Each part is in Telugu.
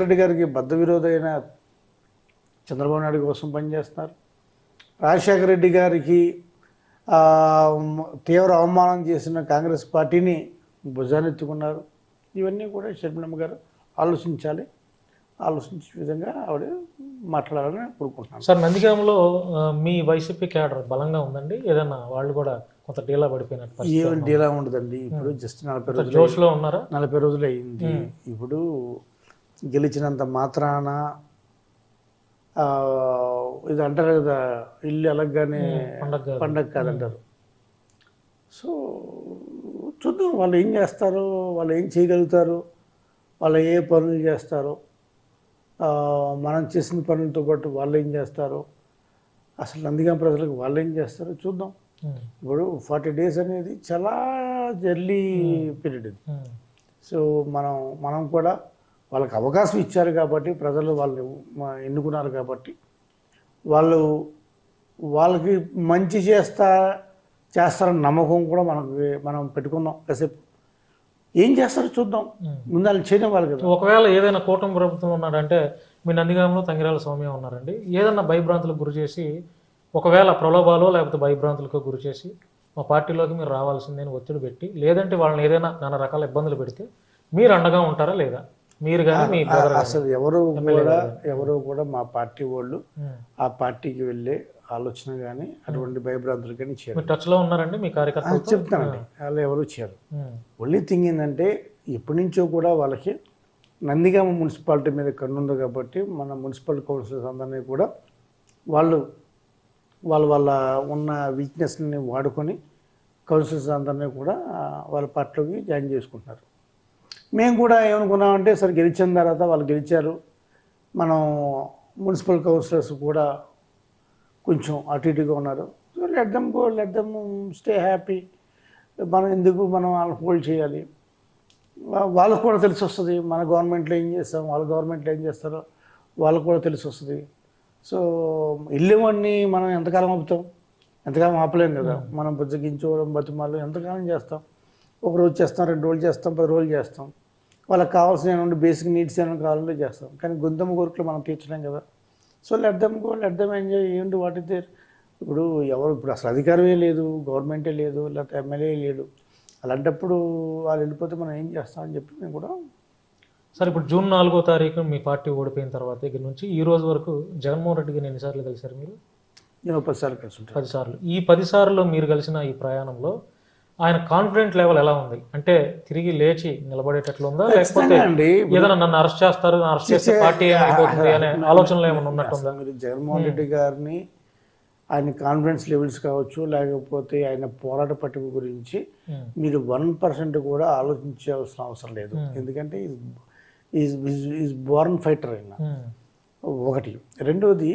రెడ్డి గారికి బద్ద విరోధైన చంద్రబాబు నాయుడు కోసం పనిచేస్తున్నారు. రాజశేఖర రెడ్డి గారికి తీవ్ర అవమానం చేసిన కాంగ్రెస్ పార్టీని భుజానెత్తుకున్నారు ఇవన్నీ కూడా షర్మిలమ్మ గారు ఆలోచించాలి. ఆలోచించే విధంగా ఆవిడ మాట్లాడాలని కోరుకుంటున్నాను. సార్ నందిగామలో మీ వైసీపీ క్యాడర్ బలంగా ఉందండి? ఏదన్నా వాళ్ళు కూడా కొంత డీలా పడిపోయినట్టు ఏమంటే ఇలా ఉండదండి. ఇప్పుడు జస్ట్ నలభై రోజులు జోష్లో ఉన్నారా? నలభై రోజులు అయింది ఇప్పుడు గెలిచినంత మాత్రాన ఇది అంటారు కదా ఇల్లు ఎలగగానే పండగ కాదు. పండగ కాదంటారు సో చూద్దాం వాళ్ళు ఏం చేస్తారు వాళ్ళు ఏం చేయగలుగుతారు వాళ్ళు ఏ పనులు చేస్తారు మనం చేసిన పనులతో పాటు వాళ్ళు ఏం చేస్తారు అసలు నందిగాం ప్రజలకు వాళ్ళు ఏం చేస్తారో చూద్దాం. ఇప్పుడు ఫార్టీ డేస్ అనేది చాలా ఎర్లీ పీరియడ్ ఇది. సో మనం మనం కూడా వాళ్ళకి అవకాశం ఇచ్చారు కాబట్టి ప్రజలు వాళ్ళు ఎన్నుకున్నారు కాబట్టి వాళ్ళు వాళ్ళకి మంచి చేస్తా చేస్తారన్న నమ్మకం కూడా మనకి మనం పెట్టుకున్నాం కాసేపు. ఏం చేస్తారో చూద్దాం. ముందు వాళ్ళు చేయడం వాళ్ళు కదా. ఒకవేళ ఏదైనా కూటమి ప్రభుత్వం ఉన్నాడంటే మీ నందిగాంలో తంగిరాల స్వామి ఉన్నారండి. ఏదన్నా భయభ్రాంతులకు గురి చేసి ఒకవేళ ప్రలోభాలు లేకపోతే భయభ్రాంతులకు గురి చేసి మా పార్టీలోకి మీరు రావాల్సిందని ఒత్తిడి పెట్టి లేదంటే వాళ్ళని ఏదైనా నానా రకాల ఇబ్బందులు పెడితే మీరు అండగా ఉంటారా లేదా? మీరు కానీ అసలు ఎవరు కూడా ఎవరు కూడా మా పార్టీ వాళ్ళు ఉమ్. ఆ పార్టీకి వెళ్ళే ఆలోచన కానీ అటువంటి భయభ్రాంతులు కానీ చేయరు. మీరు టచ్లో ఉన్నారండి మీ కార్యకర్తలు చెప్తానండి వాళ్ళు ఎవరు చేయరు. ఓన్లీ థింగ్ ఏంటంటే ఎప్పటి నుంచో కూడా వాళ్ళకి నందిగామ మున్సిపాలిటీ మీద కన్నుంది కాబట్టి మన మున్సిపల్ కౌన్సిలర్స్ అందరినీ కూడా వాళ్ళు వాళ్ళ వాళ్ళ ఉన్న వీక్నెస్ని వాడుకొని కౌన్సిలర్స్ అందరినీ కూడా వాళ్ళ పార్టీలోకి జాయిన్ చేసుకుంటున్నారు. మేము కూడా ఏమనుకున్నామంటే సరే గెలిచిన తర్వాత వాళ్ళు గెలిచారు. మనం మున్సిపల్ కౌన్సిలర్స్ కూడా కొంచెం అటు ఇటుగా ఉన్నారు. So let them go let them stay happy మనం ఎందుకు మనం వాళ్ళని హోల్డ్ చేయాలి? వాళ్ళకు కూడా తెలిసి వస్తుంది. మన గవర్నమెంట్లో ఏం చేస్తాం? వాళ్ళ గవర్నమెంట్లో ఏం చేస్తారో వాళ్ళకు కూడా తెలిసి వస్తుంది. సో ఇల్లువన్నీ మనం ఎంతకాలం ఆపుతాం? ఎంతకాలం ఆపలేం కదా. మనం బుజ్జగించుకోవడం బతిమాలు ఎంతకాలం చేస్తాం? ఒక రోజు చేస్తాం రెండు రోజులు చేస్తాం పది రోజులు చేస్తాం. వాళ్ళకి కావాల్సిన బేసిక్ నీడ్స్ ఏమైనా కావాలంటే చేస్తాం. కానీ గొంతమ్మ కోరికలు మనం తీర్చలేం కదా. So let them go let them enjoy ఏంటి వాట్ ఇస్ దేర్ ఇప్పుడు ఎవరు ఇప్పుడు అసలు అధికారమే లేదు గవర్నమెంటే లేదు లేకపోతే ఎమ్మెల్యే లేడు అలాంటప్పుడు వాళ్ళు వెళ్ళిపోతే మనం ఏం చేస్తామని చెప్పి మేము కూడా సరే ఇప్పుడు జూన్ నాలుగో తారీఖు మీ పార్టీ ఓడిపోయిన తర్వాత దగ్గర నుంచి ఈ రోజు వరకు జగన్మోహన్ రెడ్డి గారిని ఎన్నిసార్లు కలిశారు మీరు? నేను పదిసార్లు కలిసి ఉంటాను. పది సార్లు. ఈ పది సార్లు మీరు కలిసిన ఈ ప్రయాణంలో ఆయన కాన్ఫిడెంట్ లెవెల్ ఎలా ఉంది? అంటే తిరిగి లేచి నిలబడేటట్లు ఉందా? లేకపోతే ఏదైనా నన్ను అరెస్ట్ చేస్తారు అరెస్ట్ చేస్తే పార్టీ ఏమైపోతుంది అనే ఆలోచనలో ఏమైనా ఉన్నట్టుందా? మీరు జగన్మోహన్ రెడ్డి గారిని ఆయన కాన్ఫిడెన్స్ లెవెల్స్ కావచ్చు లేకపోతే ఆయన పోరాట పట్టుకు గురించి ఉమ్, మీరు వన్ పర్సెంట్ కూడా ఆలోచించాల్సిన అవసరం లేదు. ఎందుకంటే ఈజ్ బోర్న్ ఫైటర్ ఆయన. ఒకటి. రెండోది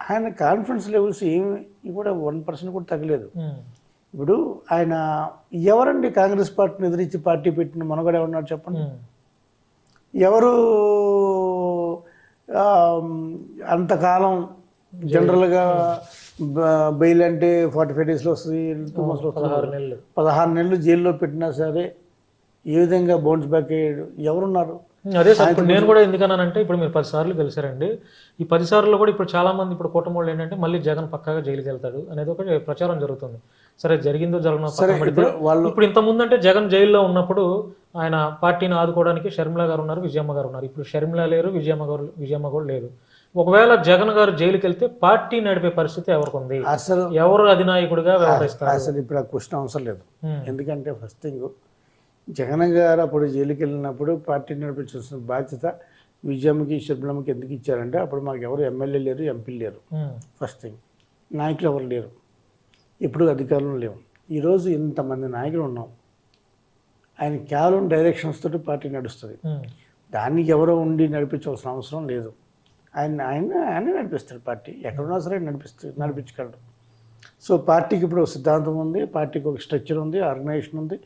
ఆయన కాన్ఫిడెన్స్ లెవెల్స్ ఏమి కూడా వన్ పర్సెంట్ కూడా తగ్గలేదు. ఇప్పుడు ఆయన ఎవరండి కాంగ్రెస్ పార్టీని ఎదిరించి పార్టీ పెట్టిన మనగడ ఎవరున్నారు చెప్పండి. ఎవరు అంతకాలం జనరల్గా బెయిల్ అంటే ఫార్టీ ఫైవ్ డేస్లో వస్తుంది టూ మంత్స్లో వస్తుంది. పదహారు నెలలు. పదహారు నెలలు జైల్లో పెట్టినా సరే ఏ విధంగా బౌన్స్ బ్యాక్ అయ్యాడు? ఎవరున్నారు? అదే సార్ ఇప్పుడు నేను కూడా ఎందుకన్నానంటే ఇప్పుడు మీరు పది సార్లు కలిసారండి ఈ పది సార్లు కూడా ఇప్పుడు చాలా మంది ఇప్పుడు కూటమి వాళ్ళు ఏంటంటే మళ్ళీ జగన్ పక్కాగా జైలుకి వెళ్తాడు అనేది ఒక ప్రచారం జరుగుతుంది. సరే జరిగిందో జరగనో వాళ్ళు ఇప్పుడు ఇంత ముందు అంటే జగన్ జైల్లో ఉన్నప్పుడు ఆయన పార్టీని ఆదుకోవడానికి షర్మిల గారు ఉన్నారు విజయమ్మ గారు ఉన్నారు. ఇప్పుడు షర్మిల లేరు విజయమ్మ గారు విజయమ్మ కూడా లేదు. ఒకవేళ జగన్ గారు జైలుకి వెళ్తే పార్టీ నడిపే పరిస్థితి ఎవరికి ఉంది? అసలు ఎవరు అధినాయకుడిగా వ్యవహరిస్తారు? అసలు ఇప్పుడు ఆ క్వశ్చన్ అవసరం లేదు. ఎందుకంటే ఫస్ట్ థింగ్ జగన్ గారు అప్పుడు జైలుకి వెళ్ళినప్పుడు పార్టీ నడిపించాల్సిన బాధ్యత విజయమ్మకి శర్మిలమ్మకి ఎందుకు ఇచ్చారంటే అప్పుడు మాకు ఎవరు ఎమ్మెల్యే లేరు ఎంపీలు లేరు. ఫస్ట్ థింగ్ నాయకులు ఎవరు లేరు. ఇప్పుడు అధికారంలో లేవు. ఈరోజు ఇంతమంది నాయకులు ఉన్నాం. ఆయన కేవలం డైరెక్షన్స్ తోటి పార్టీ నడుస్తుంది. దానికి ఎవరో ఉండి నడిపించవలసిన అవసరం లేదు. ఆయన ఆయన ఆయన నడిపిస్తాడు పార్టీ. ఎక్కడున్నా సరే నడిపిస్తూ నడిపించగలడు. సో పార్టీకి ఇప్పుడు ఒక సిద్ధాంతం ఉంది. పార్టీకి ఒక స్ట్రక్చర్ ఉంది ఆర్గనైజేషన్ ఉంది.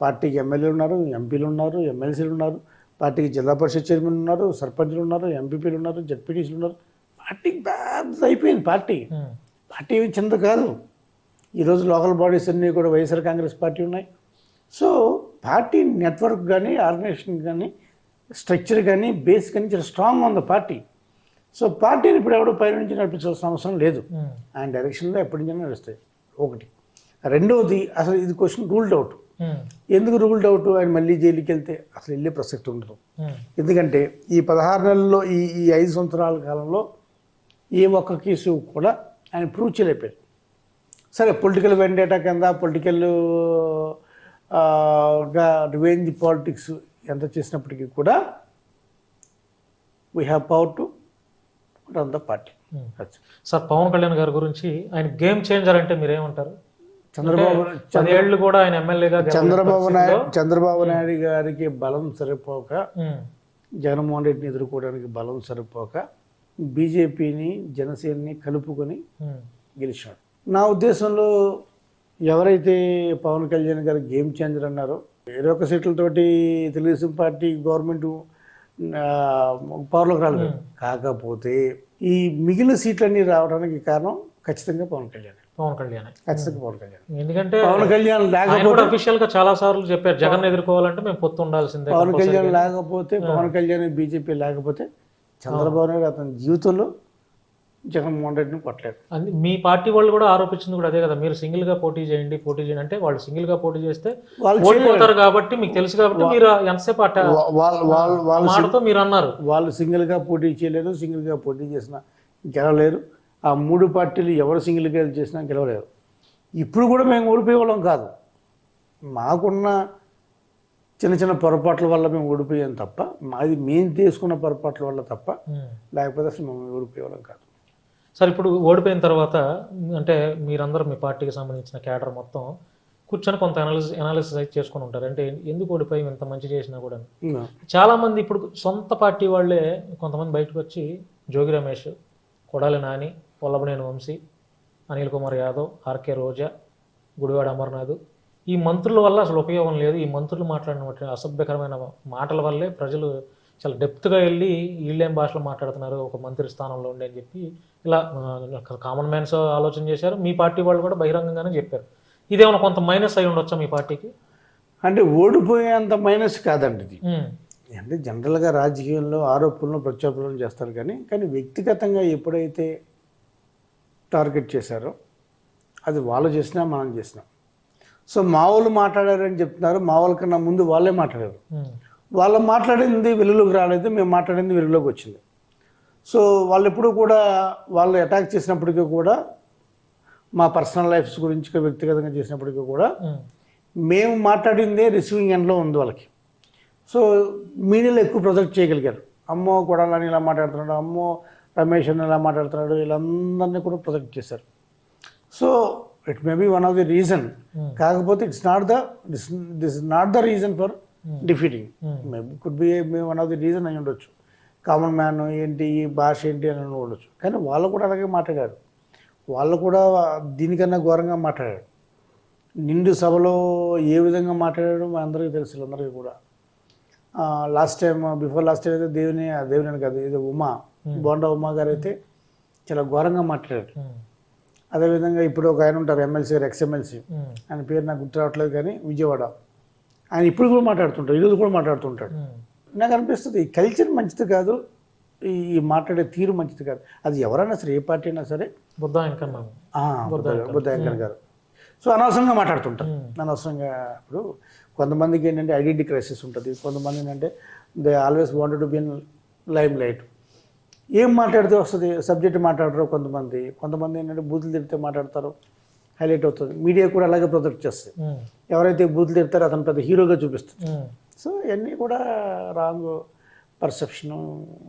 పార్టీకి ఎమ్మెల్యేలు ఉన్నారు ఎంపీలు ఉన్నారు ఎమ్మెల్సీలు ఉన్నారు పార్టీకి జిల్లా పరిషత్ చైర్మన్ ఉన్నారు సర్పంచ్లు ఉన్నారు ఎంపీపీలు ఉన్నారు జడ్పీటీసీలు ఉన్నారు. పార్టీకి పెద్ద అయిపోయింది పార్టీ. ఉమ్, పార్టీ ఏమి చిన్నది కాదు. ఈరోజు లోకల్ బాడీస్ అన్నీ కూడా వైఎస్ఆర్ కాంగ్రెస్ పార్టీ ఉన్నాయి. సో పార్టీ నెట్వర్క్ కానీ ఆర్గనైజేషన్ కానీ స్ట్రక్చర్ కానీ బేస్ కానీ చాలా స్ట్రాంగ్ ఉంది పార్టీ. సో పార్టీని ఇప్పుడు ఎవడో పై నుంచి నడిపించాల్సిన అవసరం లేదు. ఆయన డైరెక్షన్లో ఎప్పటి నుంచి నడుస్తాయి. ఒకటి. రెండవది అసలు ఇది క్వశ్చన్ రూల్డ్ అవుట్. ఎందుకు రూల్డ్ అవుట్ ఆయన మళ్ళీ జైలుకి వెళ్తే అసలు వెళ్ళే ప్రసక్తి ఉండదు. ఎందుకంటే ఈ పదహారు నెలల్లో ఈ ఈ ఐదు సంవత్సరాల కాలంలో ఏ ఒక్క కేసు కూడా ఆయన ప్రూవ్ చేయలేపారు సరే పొలిటికల్ వెండేటా కింద పొలిటికల్ రివెంజ్ పాలిటిక్స్ ఎంత చేసినప్పటికీ కూడా we have power to run the party. Sir Pawan Kalyan గారి గురించి ఆయన గేమ్ చేంజర్ అంటే మీరేమంటారు? చంద్రబాబు పదేళ్ళు కూడా ఆయన ఎమ్మెల్యేగా చంద్రబాబు నాయుడు చంద్రబాబు నాయుడు గారికి బలం సరిపోక జగన్మోహన్ రెడ్డిని ఎదుర్కోవడానికి బలం సరిపోక బీజేపీని జనసేనని కలుపుకొని గెలిచాడు. నా ఉద్దేశంలో ఎవరైతే పవన్ కళ్యాణ్ గారు గేమ్ చేంజర్ అన్నారో ఇరవై ఒక్క సీట్లతోటి తెలుగుదేశం పార్టీ గవర్నమెంట్ పవర్లోకి రాలేదు. కాకపోతే ఈ మిగిలిన సీట్లన్నీ రావడానికి కారణం ఖచ్చితంగా పవన్ కళ్యాణ్. పవన్ కళ్యాణ్. ఖచ్చితంగా పవన్ కళ్యాణ్. ఎందుకంటే పవన్ కళ్యాణ్ లేకపోతే అఫీషియల్గా చాలా సార్లు చెప్పారు జగన్ ఎదుర్కోవాలంటే మేము పొత్తు ఉండాల్సిందే పవన్ కళ్యాణ్ లేకపోతే పవన్ కళ్యాణ్ బీజేపీ లేకపోతే చంద్రబాబు నాయుడు అతని జీవితంలో జగన్మోహన్ రెడ్డిని కొట్టలేడు అన్ని- మీ పార్టీ వాళ్ళు కూడా ఆరోపించింది కూడా అదే కదా మీరు సింగిల్గా పోటీ చేయండి పోటీ చేయండి అంటే వాళ్ళు సింగిల్గా పోటీ చేస్తే వాళ్ళు ఓడిపోతారు కాబట్టి మీకు తెలుసు కాబట్టి మీరు ఎంతసేపు అట్ట మాటతో మీరు అన్నారు. వాళ్ళు సింగిల్గా పోటీ చేయలేరు సింగిల్గా పోటీ చేసినా గెలవలేరు ఆ మూడు పార్టీలు ఎవరు సింగిల్గా చేసినా గెలవలేరు. ఇప్పుడు కూడా మేము ఓడిపోయే వాళ్ళం కాదు. మాకున్న చిన్న చిన్న పొరపాట్ల వల్ల మేము ఓడిపోయాం తప్ప మాది మేము తీసుకున్న పొరపాట్ల వల్ల తప్ప. లేకపోతే అసలు మేము ఓడిపోయే వాళ్ళం కాదు. సార్ ఇప్పుడు ఓడిపోయిన తర్వాత అంటే మీరందరూ మీ పార్టీకి సంబంధించిన కేడర్ మొత్తం కూర్చొని కొంత అనాలిసిస్ అనాలిసిస్ అయితే చేసుకొని ఉంటారు. అంటే ఎందుకు ఓడిపోయి ఇంత మంచి చేసినా కూడా ఇంకా. చాలా మంది ఇప్పుడు సొంత పార్టీ వాళ్ళే కొంతమంది బయటకు వచ్చి జోగి రమేష్ కొడాలి నాని పొల్లబనేని వంశీ అనిల్ కుమార్ యాదవ్ ఆర్కే రోజా గుడివాడ అమర్నాథ్. ఈ మంత్రుల వల్ల అసలు ఉపయోగం లేదు. ఈ మంత్రులు మాట్లాడిన అసభ్యకరమైన మాటల వల్లే ప్రజలు చాలా డెప్త్గా వెళ్ళి వీళ్ళేం భాషలో మాట్లాడుతున్నారు ఒక మంత్రి స్థానంలో ఉండి అని చెప్పి ఇలా కామన్ మ్యాన్స్ ఆలోచన చేశారు. మీ పార్టీ వాళ్ళు కూడా బహిరంగంగానే చెప్పారు. ఇదేమైనా కొంత మైనస్ అయి ఉండొచ్చా మీ పార్టీకి? అంటే ఓడిపోయేంత మైనస్ కాదండి ఇది. అంటే జనరల్గా రాజకీయంలో ఆరోపణలు ప్రత్యారోపణలు చేస్తారు కానీ కానీ వ్యక్తిగతంగా ఎప్పుడైతే టార్గెట్ చేశారో. అది వాళ్ళు చేసినా మనం చేసినాం. సో మా వాళ్ళు మాట్లాడారని చెప్తున్నారు. మా వాళ్ళ కన్నా ముందు వాళ్ళే మాట్లాడారు. ఉమ్, వాళ్ళు మాట్లాడింది వెలుగులోకి రాలేదు. మేము మాట్లాడింది వెలుగులోకి వచ్చింది. సో వాళ్ళు ఎప్పుడు కూడా వాళ్ళు అటాక్ చేసినప్పటికీ కూడా మా పర్సనల్ లైఫ్స్ గురించి వ్యక్తిగతంగా చేసినప్పటికీ కూడా ఉమ్, మేము మాట్లాడిందే రిసీవింగ్ ఎండ్లో ఉంది వాళ్ళకి. సో మీడియాలో ఎక్కువ ప్రొజెక్ట్ చేయగలిగారు. అమ్మో కొడాలని ఇలా మాట్లాడుతున్నాడు. అమ్మో రమేష్ అని ఇలా మాట్లాడుతున్నాడు వీళ్ళందరినీ కూడా ప్రొజెక్ట్ చేశారు. So it may be one of the reason. కాకపోతే it's not the this this not the reason for defeating maybe could be one of the reason అయి ఉండొచ్చు. కామన్ మ్యాన్ ఏంటి ఈ భాష ఏంటి అని ఉండొచ్చు. కానీ వాళ్ళు కూడా అలాగే మాట్లాడారు. వాళ్ళు కూడా దీనికన్నా ఘోరంగా మాట్లాడారు. నిండు సభలో ఏ విధంగా మాట్లాడాడో మా అందరికీ తెలుసు అందరికీ కూడా. Last time before last time అయితే దేవుని దేవుని అని కాదు ఇది ఉమా. బోండా ఉమా గారు అయితే చాలా ఘోరంగా మాట్లాడారు ఉమ్, అదేవిధంగా ఇప్పుడు ఒక ఆయన ఉంటారు ఎమ్మెల్సీ గారు ఎక్స్ ఎమ్మెల్సీ ఉమ్, ఆయన పేరు నాకు గుర్తు రావట్లేదు కానీ విజయవాడ. ఆయన ఇప్పుడు కూడా మాట్లాడుతుంటాడు ఈరోజు కూడా మాట్లాడుతుంటాడు. నాకు అనిపిస్తుంది ఈ కల్చర్ మంచిది కాదు ఈ మాట్లాడే తీరు మంచిది కాదు. అది ఎవరైనా సరే ఏ పార్టీ అయినా సరే. బుద్ధ వెంకన్న గారు. సో అనవసరంగా మాట్లాడుతుంటారు. అనవసరంగా ఇప్పుడు కొంతమందికి ఏంటంటే ఐడెంటిటీ క్రైసిస్ ఉంటుంది. కొంతమంది ఏంటంటే they always wanted to be in lime light. ఏం మాట్లాడితే వస్తుంది? సబ్జెక్ట్ మాట్లాడరు కొంతమంది. కొంతమంది ఏంటంటే బూతులు తిడితే మాట్లాడతారు. హైలైట్ అవుతుంది. మీడియా కూడా అలాగే ప్రొజెక్ట్ చేస్తుంది. ఎవరైతే బూతులు తిడతారో అతను పెద్ద హీరోగా చూపిస్తుంది. సో ఇవన్నీ కూడా రాంగ్ పర్సెప్షను.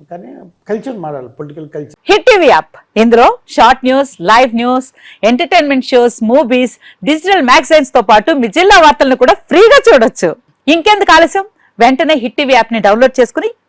కానీ కల్చర్ మారాలి. Political culture. Hit TV app. ఇందులో short news live news entertainment shows movies digital మ్యాగజైన్స్తో పాటు మీ జిల్లా వార్తలను కూడా ఫ్రీగా చూడొచ్చు. ఇంకెందుకు ఆలస్యం? వెంటనే హిట్ టీవీ యాప్ని డౌన్లోడ్ చేసుకుని